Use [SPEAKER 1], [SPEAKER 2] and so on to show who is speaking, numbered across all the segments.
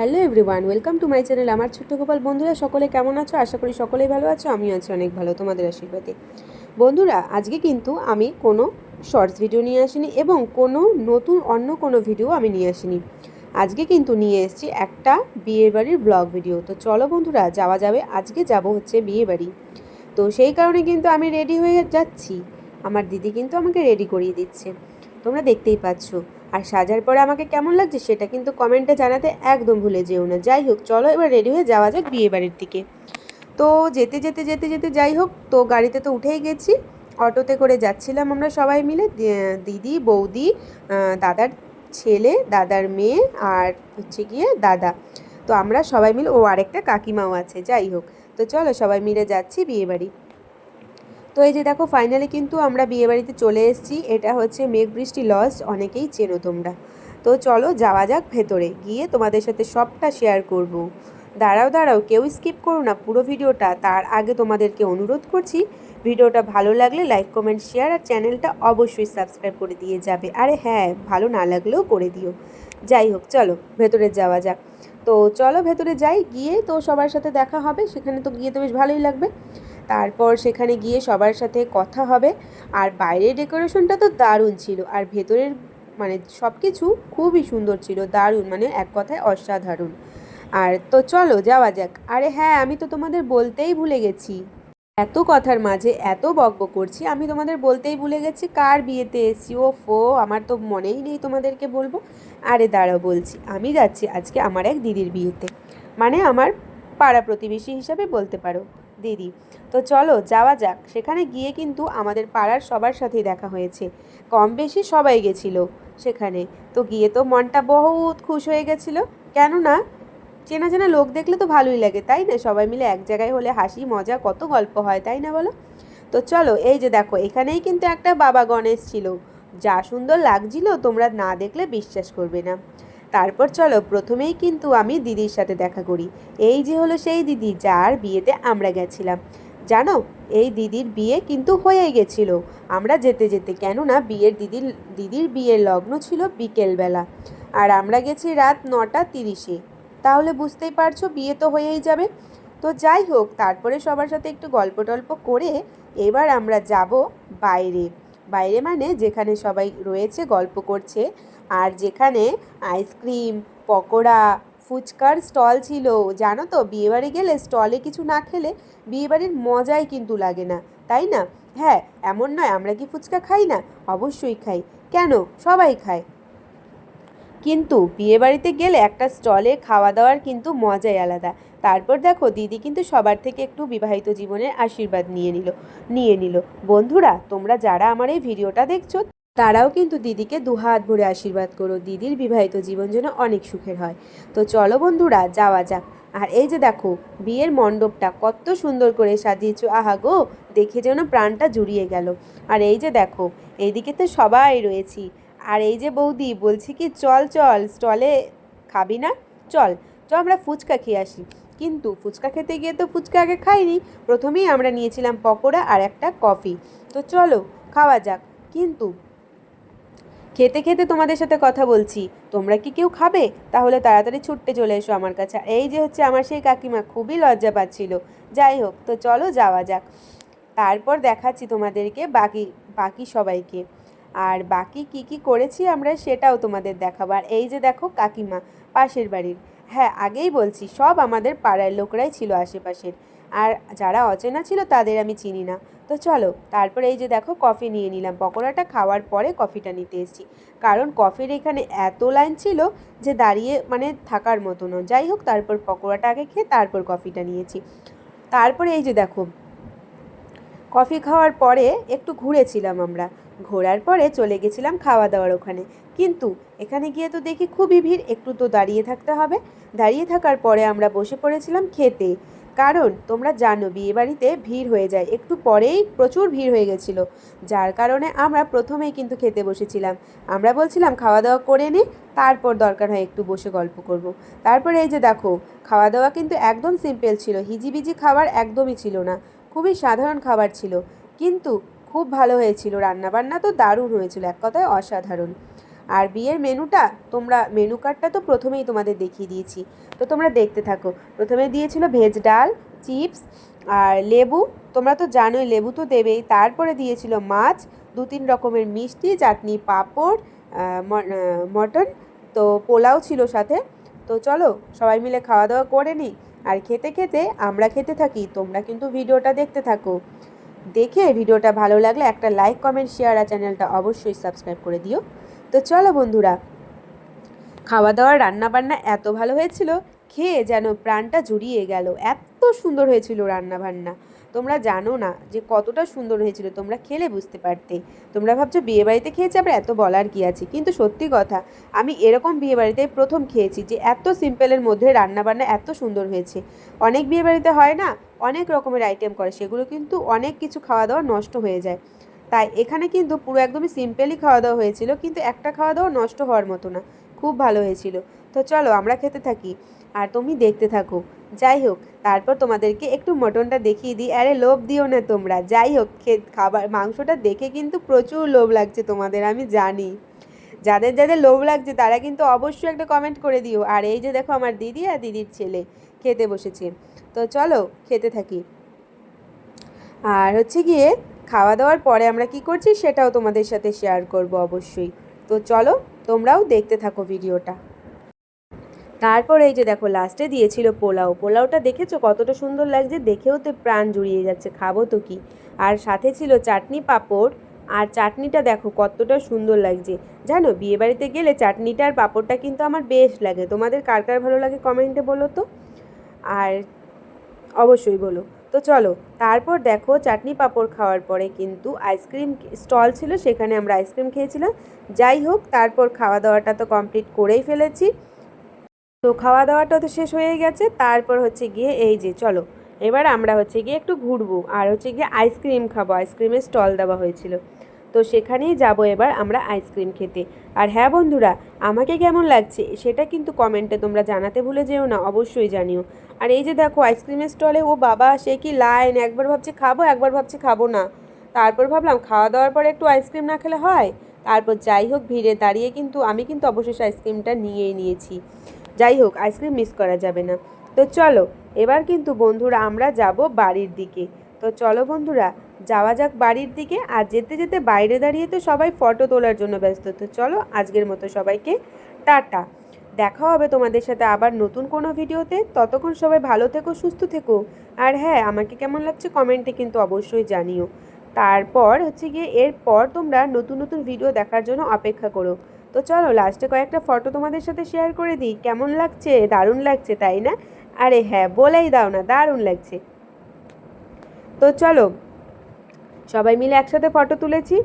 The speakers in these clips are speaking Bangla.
[SPEAKER 1] Hello everyone, welcome to my channel. আমার ছোট্ট গোপাল, বন্ধুরা সকলে কেমন আছো? আশা করি সকলেই ভালো আছো আমি আছি অনেক ভালো, তোমাদের আশীর্বাদে। বন্ধুরা, আজকে কিন্তু আমি কোনো শর্টস ভিডিও নিয়ে আসিনি এবং কোনো নতুন অন্য কোনো ভিডিও আমি নিয়ে আসিনি। আজকে কিন্তু নিয়ে এসেছি একটা বিয়ে বাড়ির ব্লগ ভিডিও। তো চলো বন্ধুরা, যাওয়া যাবে। আজকে যাব হচ্ছে বিয়ে বাড়ি। তো সেই কারণে কিন্তু আমি রেডি হয়ে যাচ্ছি। আমার দিদি কিন্তু আমাকে রেডি করিয়ে দিচ্ছে। তোমরা দেখতেই পাচ্ছ আর সাজার পরে আমাকে কেমন লাগছে সেটা কিন্তু কমেন্টে জানাতে একদম ভুলে যেও না। যাই হোক, চলো এবার রেডি হয়ে যাওয়া যাক বিয়ে বাড়ির দিকে। তো যেতে যেতে যেতে যেতে যাই হোক, তো গাড়িতে তো উঠেই গেছি। অটোতে করে যাচ্ছিলাম আমরা সবাই মিলে দিদি, বৌদি দাদার ছেলে, দাদার মেয়ে আর হচ্ছে গিয়ে দাদা। তো আমরা সবাই মিলে, ও আরেকটা কাকিমাও আছে, যাই হোক। তো চলো সবাই মিলে যাচ্ছি বিয়ে বাড়ি তো এই যে দেখো ফাইনালি কিন্তু আমরা বিয়েবাড়িতে চলে এসেছি। এটা হচ্ছে মেঘ বৃষ্টি লজ অনেকেই চেনো তোমরা। তো চলো যাওয়া যাক ভেতরে, গিয়ে তোমাদের সাথে সবটা শেয়ার করব। দাঁড়াও দাঁড়াও, কেউ স্কিপ করো না, পুরো ভিডিওটা। তার আগে তোমাদেরকে অনুরোধ করছি, ভিডিওটা ভালো লাগলে লাইক কমেন্ট শেয়ার আর চ্যানেলটা অবশ্যই সাবস্ক্রাইব করে দিয়ে যাবে। আরে হ্যাঁ ভালো না লাগলেও করে দিও। যাই হোক, চলো ভেতরে যাওয়া যাক। তো চলো ভেতরে যাই, গিয়ে তো সবার সাথে দেখা হবে, সেখানে তো গিয়ে তো বেশ ভালোই লাগবে। তারপর সেখানে গিয়ে সবার সাথে কথা হবে। আর বাইরের ডেকোরেশনটা তো দারুণ ছিল। আর ভেতরের মানে সব কিছু খুবই সুন্দর ছিল। দারুণ মানে এক কথায় অসাধারণ। আর তো চলো, যাওয়া যাক। আরে হ্যাঁ আমি তো তোমাদের বলতেই ভুলে গেছি। এত কথার মাঝে এত বকব করছি, আমি তোমাদের বলতেই ভুলে গেছি কার বিয়েতে এসছি। ও ফো আমার তো মনেই নেই তোমাদেরকে বলব। আরে দাঁড়াও বলছি, আমি যাচ্ছি আজকে আমার এক দিদির বিয়েতে। মানে আমার পাড়া প্রতিবেশী হিসাবে বলতে পারো। দিদি। তো চলো, যাওয়া যাক। সেখানে গিয়ে কিন্তু আমাদের পাড়ার সবার সাথেই দেখা হয়েছে। কম বেশি সবাই গেছিল সেখানে। তো গিয়ে তো মনটা বহুত খুশ হয়ে গেছিল। কেননা, চেনা চেনা লোক দেখলে তো ভালোই লাগে, তাই না? সবাই মিলে এক জায়গায় হলে হাসি, মজা, কত গল্প হয়, তাই না বলো? তো চলো, এই যে দেখো, এখানেই কিন্তু একটা বাবা গণেশ ছিল। যা সুন্দর লাগছিল, তোমরা না দেখলে বিশ্বাস করবে না। তারপর চলো প্রথমেই কিন্তু আমি দিদির সাথে দেখা করি। এই যে হলো সেই দিদি, যার বিয়েতে আমরা গেছিলাম। জানো, এই দিদির বিয়ে কিন্তু হয়ে গেছিল। আমরা যেতে যেতে, কেননা বিয়ের দিদির দিদির বিয়ের লগ্ন ছিল বিকেলবেলা। আর আমরা গেছি রাত নটা তিরিশে। তাহলে বুঝতেই পারছ, বিয়ে তো হয়েই যাবে। তো যাই হোক, তারপরে সবার সাথে একটু গল্প টল্প করে এবার আমরা যাব বাইরে। বাইরে মানে যেখানে সবাই রয়েছে, গল্প করছে। আর যেখানে আইসক্রিম, পকোড়া, ফুচকার স্টল ছিল, জানো তো? বিয়েবাড়ি গেলে স্টলে কিছু না খেলে বিয়েবাড়ির মজাই কিন্তু লাগে না, তাই না? হ্যাঁ এমন নয়, আমরা কি ফুচকা খাই না? অবশ্যই খাই। কেন? সবাই খায়। কিন্তু বিয়েবাড়িতে গেলে একটা স্টলে খাওয়া দাওয়ার কিন্তু মজাই আলাদা। তারপর দেখো, দিদি কিন্তু সবার থেকে একটু বিবাহিত জীবনের আশীর্বাদ নিয়ে নিল নিয়ে নিল। বন্ধুরা, তোমরা যারা আমার এই ভিডিওটা দেখছ তারাও কিন্তু দিদিকে দুহাত ভরে আশীর্বাদ করো। দিদির বিবাহিত জীবন যেন অনেক সুখের হয়। তো চলো বন্ধুরা, যাওয়া যাক। আর এই যে দেখো, বিয়ের মণ্ডপটা কত সুন্দর করে সাজিয়েছো। আহা গো, দেখে যেন প্রাণটা জুড়িয়ে গেল। আর এই যে দেখো এইদিকে তো সবাই রয়েছি। আর এই যে বৌদি বলছি কি, চল চল, স্টলে খাবি না? চল, চ, আমরা ফুচকা খেয়ে আসি। কিন্তু ফুচকা খেতে গিয়ে তো ফুচকা আগে খাইনি। প্রথমেই আমরা নিয়েছিলাম পকোড়া আর একটা কফি। তো চলো, খাওয়া যাক। কিন্তু খেতে খেতে তোমাদের সাথে কথা বলছি। তোমরা কি কেউ খাবে? তাহলে তাড়াতাড়ি ছুটতে চলে এসো আমার কাছে। এই যে হচ্ছে আমার সেই কাকিমা, খুবই লজ্জা পাচ্ছিল। যাই হোক, তো চলো যাওয়া যাক। তারপর দেখাচ্ছি তোমাদেরকে বাকি বাকি সবাইকে। আর বাকি কি কি করেছি আমরা সেটাও তোমাদের দেখাবো। আর এই যে দেখো কাকিমা, পাশের বাড়ির। হ্যাঁ আগেই বলছি, সব আমাদের পাড়ার লোকরাই ছিল আশেপাশের। আর যারা অচেনা ছিল তাদের আমি চিনি না। তো চলো, তারপরে এই যে দেখো, কফি নিয়ে নিলাম। পকোড়াটা খাওয়ার পরে কফিটা নিতে এসেছি। কারণ কফির এখানে এত লাইন ছিল যে দাঁড়িয়ে মানে থাকার মতো না যাই হোক, তারপর পকোড়াটা আগে খেয়ে তারপর কফিটা নিয়েছি। তারপরে এই যে দেখো কফি খাওয়ার পরে একটু ঘুরেছিলাম আমরা। ঘোরার পরে চলে গেছিলাম খাওয়া দাওয়ার ওখানে। কিন্তু এখানে গিয়ে তো দেখি খুবই ভিড়, একটু তো দাঁড়িয়ে থাকতে হবে। দাঁড়িয়ে থাকার পরে আমরা বসে পড়েছিলাম খেতে। কারণ তোমরা জানো বিয়েবাড়িতে ভিড় হয়ে যায়। একটু পরেই প্রচুর ভিড় হয়ে গেছিল। যার কারণে আমরা প্রথমেই কিন্তু খেতে বসেছিলাম। আমরা বলছিলাম খাওয়া দাওয়া করে নে, তারপর দরকার হয় একটু বসে গল্প করব। তারপরে এই যে দেখো খাওয়া দাওয়া কিন্তু একদম সিম্পল ছিল। হিজিবিজি খাবার একদমই ছিল না। খুবই সাধারণ খাবার ছিল। কিন্তু খুব ভালো হয়েছিল। রান্নাবান্না তো দারুণ হয়েছিল, এক কথায় অসাধারণ। আর বিয়ের মেনুটা, তোমরা মেনু কার্ডটা তো প্রথমেই তোমাদের দেখিয়ে দিয়েছি। তো তোমরা দেখতে থাকো। প্রথমে দিয়েছিল ভেজ ডাল, চিপস আর লেবু। তোমরা তো জানোই, লেবু তো দেবেই। তারপরে দিয়েছিল মাছ, দু তিন রকমের মিষ্টি, চাটনি, পাঁপড় মটন। তো পোলাও ছিল সাথে। তো চলো, সবাই মিলে খাওয়া দাওয়া করে নিই। আর খেতে খেতে আমরা খেতে থাকি, তোমরা কিন্তু ভিডিওটা দেখতে থাকো। দেখে ভিডিওটা ভালো লাগলে একটা লাইক, কমেন্ট, শেয়ার আর চ্যানেলটা অবশ্যই সাবস্ক্রাইব করে দিও। তো চলো বন্ধুরা খাওয়া দাওয়া রান্না বান্না এত ভালো হয়েছিল, খেয়ে যেন প্রাণটা জুড়িয়ে গেল। এত সুন্দর হয়েছিল রান্না বান্না তোমরা জানো না যে কতটা সুন্দর হয়েছিল, তোমরা খেলে বুঝতে পারতে। তোমরা ভাবছ বিয়ে বাড়িতে খেয়েছি, আবার এত বলার কি আছে? কিন্তু সত্যি কথা, আমি এরকম বিয়ে বাড়িতে প্রথম খেয়েছি যে এত সিম্পলের মধ্যে রান্না বান্না এত সুন্দর হয়েছে। অনেক বিয়ে বাড়িতে হয় না, অনেক রকমের আইটেম করে, সেগুলো কিন্তু অনেক কিছু খাওয়া দাওয়া নষ্ট হয়ে যায়। তাই এখানে কিন্তু পুরো একদমই সিম্পলই খাওয়া দাওয়া হয়েছিল, কিন্তু একটা খাওয়া দাওয়া নষ্ট হওয়ার মতো না, খুব ভালো হয়েছিল। তো চলো আমরা খেতে থাকি, আর তুমি দেখতে থাকো। যাই হোক, তারপর তোমাদেরকে একটু মটনটা দেখিয়ে দিই। আরে, লোভ দিও না তোমরা। যাই হোক খাবার, মাংসটা দেখে কিন্তু প্রচুর লোভ লাগছে তোমাদের, আমি জানি। যাদের যাদের লোভ লাগছে, তারা কিন্তু অবশ্যই একটা কমেন্ট করে দিও। আর এই যে দেখো, আমার দিদি আর দিদির ছেলে খেতে বসেছে। তো চলো, খেতে থাকি। আর হচ্ছে গিয়ে খাওয়া দাওয়ার পরে আমরা কি করছি, সেটাও তোমাদের সাথে শেয়ার করব অবশ্যই। তো চলো, তোমরাও দেখতে থাকো ভিডিওটা তারপর এই যে দেখো লাস্টে দিয়েছিল পোলাও। পোলাওটা দেখেছ কতটা সুন্দর লাগছে? দেখেও তো প্রাণ জুড়িয়ে যাচ্ছে, খাব তো কি? আর সাথে ছিল চাটনি পাঁপড়। আর চাটনিটা দেখো কতটা সুন্দর লাগছে। জানো বিয়েবাড়িতে গেলে চাটনিটা আর পাঁপড়টা কিন্তু আমার বেশ লাগে। তোমাদের কার কার ভালো লাগে কমেন্টে বলো তো? আর অবশ্যই বলো। তো চলো, তারপর দেখো চাটনি পাঁপড় খাওয়ার পরে কিন্তু আইসক্রিম স্টল ছিল, সেখানে আমরা আইসক্রিম খেয়েছিলাম। যাই হোক, তারপর খাওয়া দাওয়াটা তো কমপ্লিট করেই ফেলেছি। তো খাওয়া দাওয়াটা তো শেষ হয়ে গেছে। তারপর হচ্ছে গিয়ে এই যে, চলো। এবার আমরা হচ্ছে গিয়ে একটু ঘুরবো। আর হচ্ছে গিয়ে আইসক্রিম খাব। আইসক্রিমের স্টল দেওয়া হয়েছিল। তো সেখানেই যাব এবার আমরা আইসক্রিম খেতে। আর হ্যাঁ বন্ধুরা, আমাকে কেমন লাগছে সেটা কিন্তু কমেন্টে তোমরা জানাতে ভুলে যেও না, অবশ্যই জানিও। আর এই যে দেখো, আইসক্রিমের স্টলে, ও বাবা, সে কি লাইন, একবার ভাবছে খাব, একবার ভাবছে খাব না। তারপর ভাবলাম খাওয়া দাওয়ার পরে একটু আইসক্রিম না খেলে হয়? তারপর যাই হোক, ভিড়ে দাঁড়িয়ে কিন্তু আমি কিন্তু অবশ্যই আইসক্রিমটা নিয়েই নিয়েছি। যাই হোক আইসক্রিম মিস করা যাবে না। তো চলো, এবার কিন্তু বন্ধুরা আমরা যাব বাড়ির দিকে। তো চলো বন্ধুরা, যাওয়া যাক বাড়ির দিকে। আর যেতে যেতে বাইরে দাঁড়িয়ে তো সবাই ফটো তোলার জন্য ব্যস্ত। তো চলো, আজকের মতো সবাইকে টাটা। দেখা হবে তোমাদের সাথে আবার নতুন কোনো ভিডিওতে। ততক্ষণ সবাই ভালো থেকো, সুস্থ থেকো। আর হ্যাঁ আমাকে কেমন লাগছে কমেন্টে কিন্তু অবশ্যই জানিও। তারপর হচ্ছে গিয়ে এরপর তোমরা নতুন নতুন ভিডিও দেখার জন্য অপেক্ষা করো। তো চলো লাস্টে কয়েকটা ফটো তোমাদের সাথে শেয়ার করে দিই। কেমন লাগছে? দারুণ লাগছে, তাই না? আরে হ্যাঁ বলেই দাও না, দারুণ লাগছে। তো চলো, সবাই মিলে একসাথে ফটো তুলেছি।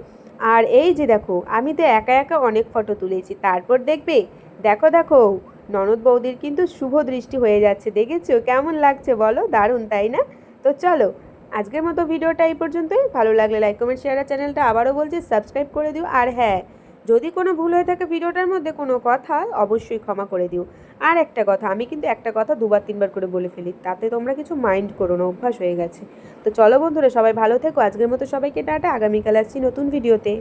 [SPEAKER 1] আর এই যে দেখো, আমি তো একা একা অনেক ফটো তুলেছি। তারপর দেখবে, দেখো দেখো, ননদ বৌদির কিন্তু শুভ দৃষ্টি হয়ে যাচ্ছে, দেখেছ? কেমন লাগছে বলো? দারুণ, তাই না? তো চলো, আজকের মতো ভিডিওটা এই পর্যন্তই। ভালো লাগলে লাইক কমেন্ট শেয়ার চ্যানেলটা আবারও বলছি সাবস্ক্রাইব করে দিও। আর হ্যাঁ যদি কোনো ভুল হয়ে থাকে ভিডিওটার মধ্যে কোনো কথা, অবশ্যই ক্ষমা করে দিও। আর একটা কথা, আমি কিন্তু একটা কথা দুবার, তিনবার করে বলে ফেলি, তাতে তোমরা কিছু মাইন্ড করো না, অভ্যাস হয়ে গেছে। তো চলো বন্ধুরা, সবাই ভালো থেকো, আজকের মতো সবাইকে টাটা, আগামীকাল আসছি নতুন ভিডিওতে।